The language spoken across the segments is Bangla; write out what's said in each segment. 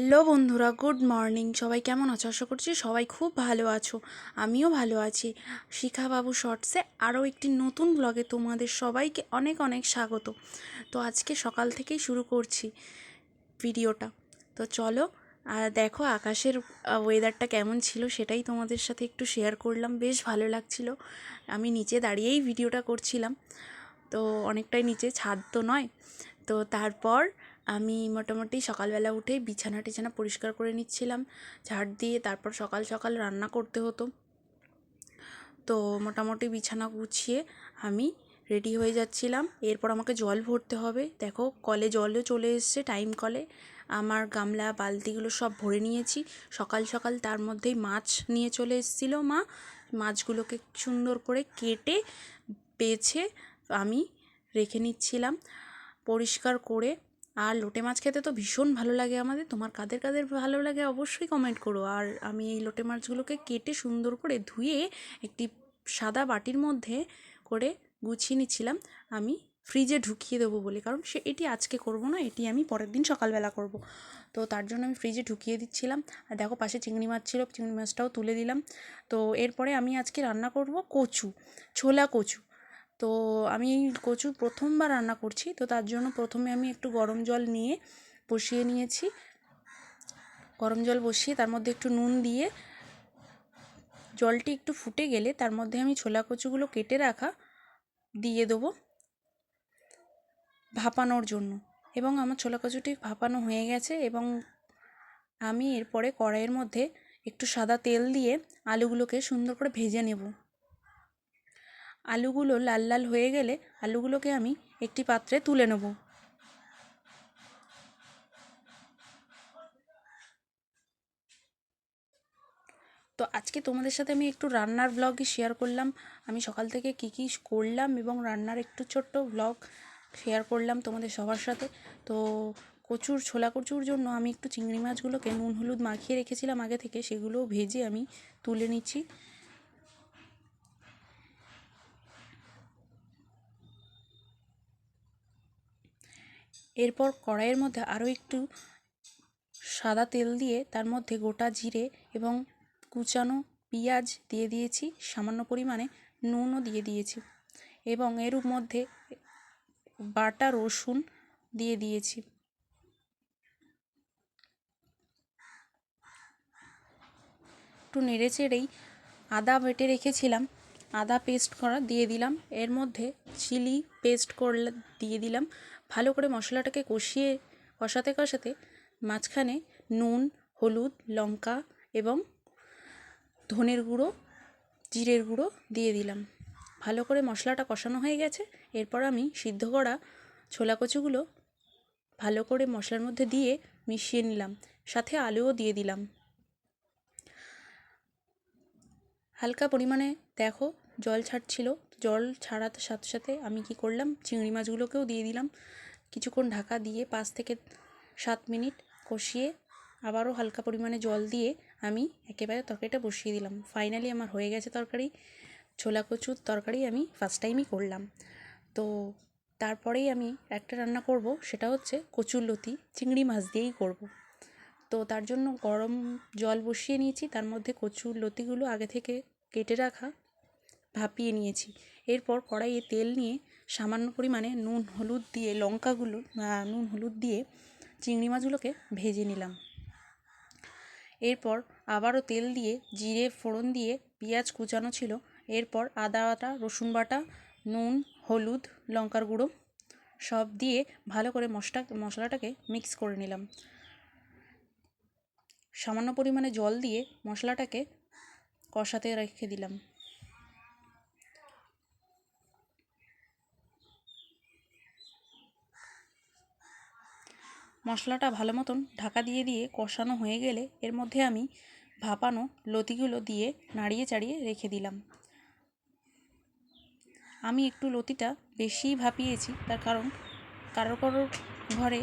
হ্যালো বন্ধুরা, গুড মর্নিং। সবাই কেমন আছো? আশা করছি সবাই খুব ভালো আছো। আমিও ভালো আছি। শিখা বাবু শর্টসে আরও একটি নতুন ব্লগে তোমাদের সবাইকে অনেক অনেক স্বাগত। তো আজকে সকাল থেকেই শুরু করছি ভিডিওটা। তো চলো, আর দেখো আকাশের ওয়েদারটা কেমন ছিল সেটাই তোমাদের সাথে একটু শেয়ার করলাম। বেশ ভালো লাগছিল। আমি নিচে দাঁড়িয়েই ভিডিওটা করছিলাম। তো অনেকটাই নিচে ছাদ তো নয়। তো তারপর আমি মোটামুটি সকালবেলা উঠে বিছানা টিছানা পরিষ্কার করে নিচ্ছিলাম, ঝাড় দিয়ে তারপর সকাল সকাল রান্না করতে হতো। তো মোটামুটি বিছানা গুছিয়ে আমি রেডি হয়ে যাচ্ছিলাম। এরপর আমাকে জল ভরতে হবে। দেখো, কলে জলও চলে এসছে টাইম কলে। আমার গামলা, বালতিগুলো সব ভরে নিয়েছি। সকাল সকাল তার মধ্যেই মাছ নিয়ে চলে এসেছিল মা। মাছগুলোকে সুন্দর করে কেটে, বেছে আমি রেখে নিচ্ছিলাম। পরিষ্কার করে আর লোটে মাছ খেতে তো ভীষণ ভালো লাগে আমাদের। তোমার কাদের কাদের ভালো লাগে অবশ্যই কমেন্ট করো। আর আমি এই লোটে মাছগুলোকে কেটে সুন্দর করে ধুয়ে একটি সাদা বাটির মধ্যে করে গুছিয়ে নিচ্ছিলাম। আমি ফ্রিজে ঢুকিয়ে দেবো বলে, কারণ সে এটি আজকে করব না, এটি আমি পরের দিন সকালবেলা করব। তো তার জন্য আমি ফ্রিজে ঢুকিয়ে দিচ্ছিলাম। আর দেখো পাশে চিংড়ি মাছ ছিল, চিংড়ি মাছটাও তুলে দিলাম। তো এরপরে আমি আজকে রান্না করব কচু, ছোলা কচু। তো আমি কচু প্রথমবার রান্না করছি, তো তার জন্য প্রথমে আমি একটু গরম জল নিয়ে বসিয়ে নিয়েছি। গরম জল বসিয়ে তার মধ্যে একটু নুন দিয়ে জলটি একটু ফুটে গেলে তার মধ্যে আমি ছোলা কচুগুলো কেটে রাখা দিয়ে দেবো ভাপানোর জন্য। এবং আমার ছোলা কচুটি ভাপানো হয়ে গেছে এবং আমি এরপরে কড়াইয়ের মধ্যে একটু সাদা তেল দিয়ে আলুগুলোকে সুন্দর করে ভেজে নেব। আলুগুলো লাল লাল হয়ে গেলে আলুগুলোকে আমি একটি পাত্রে তুলে নেব। তো আজকে তোমাদের সাথে আমি একটু রান্নার ব্লগই শেয়ার করলাম। আমি সকাল থেকে কী কী করলাম এবং রান্নার একটু ছোট্ট ব্লগ শেয়ার করলাম তোমাদের সবার সাথে। তো কচুর, ছোলা কচুর জন্য আমি একটু চিংড়ি মাছগুলোকে নুন, হলুদ মাখিয়ে রেখেছিলাম আগে থেকে। সেগুলো ভেজে আমি তুলে নিচ্ছি। এরপর কড়াইয়ের মধ্যে আরও একটু সাদা তেল দিয়ে তার মধ্যে গোটা জিরে এবং কুচানো পেঁয়াজ দিয়ে দিয়েছি, সামান্য পরিমাণে নুনও দিয়ে দিয়েছি এবং এর মধ্যে বাটা রসুন দিয়ে দিয়েছি। একটু নেড়ে চেড়েই আদা বেটে রেখেছিলাম, আদা পেস্ট করা দিয়ে দিলাম, এর মধ্যে চিলি পেস্ট করলে দিয়ে দিলাম ভালো করে মশলাটাকে কষিয়ে, কষাতে কষাতে মাঝখানে নুন, হলুদ, লঙ্কা এবং ধনের গুঁড়ো, জিরের গুঁড়ো দিয়ে দিলাম। ভালো করে মশলাটা কষানো হয়ে গেছে। এরপর আমি সিদ্ধ করা ছোলা কচুগুলো ভালো করে মশলার মধ্যে দিয়ে মিশিয়ে নিলাম। সাথে আলুও দিয়ে দিলাম। হালকা পরিমাণে দেখো জল ছাড়ছিল। জল ছাড়ার সাথে সাথে আমি কি করলাম? চিংড়ি মাছগুলোকেও দিয়ে দিলাম। কিছুক্ষণ ঢাকা দিয়ে পাঁচ থেকে সাত মিনিট কষিয়ে আবারও হালকা পরিমাণে জল দিয়ে আমি একেবারে তরকারিটা বসিয়ে দিলাম। ফাইনালি আমার হয়ে গেছে তরকারি। ছোলা কচুর তরকারি আমি ফার্স্ট টাইমই করলাম। তো তারপরেই আমি একটা রান্না করব, সেটা হচ্ছে কচুর লতি। চিংড়ি মাছ দিয়েই করব। তো তার জন্য গরম জল বসিয়ে নিয়েছি। তার মধ্যে কচুর লতিগুলো আগে থেকে কেটে রাখা। ভাপিয়ে নিয়েছি। এরপর কড়াইয়ে তেল নিয়ে সামান্য পরিমাণে নুন, হলুদ দিয়ে, লঙ্কাগুলো নুন, হলুদ দিয়ে চিংড়ি মাছগুলোকে ভেজে নিলাম। এরপর আবারও তেল দিয়ে জিরে, ফোড়ন দিয়ে পেঁয়াজ কুচানো ছিল। এরপর আদা বাটা, রসুন বাটা, নুন, হলুদ, লঙ্কার গুঁড়ো সব দিয়ে ভালো করে মশলা মশলাটাকে মিক্স করে নিলাম। সামান্য পরিমাণে জল দিয়ে মশলাটাকে কষাতে রেখে দিলাম। মশলাটা ভালো মতন ঢাকা দিয়ে দিয়ে কষানো হয়ে গেলে এর মধ্যে আমি ভাপানো লতিগুলো দিয়ে নাড়িয়ে চাড়িয়ে রেখে দিলাম। আমি একটু লতিটা বেশিই ভাপিয়েছি, তার কারণ কারও কারোর ঘরে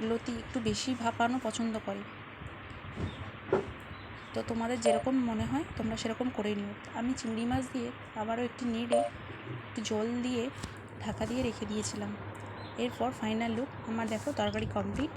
লতি একটু বেশি ভাপানো পছন্দ করে। তো তোমাদের যেরকম মনে হয় তোমরা সেরকম করে নিও। আমি চিংড়ি মাছ দিয়ে আবারও একটি নেড়ে একটু জল দিয়ে ঢাকা দিয়ে রেখে দিয়েছিলাম। এরপর ফাইনাল লুক আমার দেখো তরকারি কমপ্লিট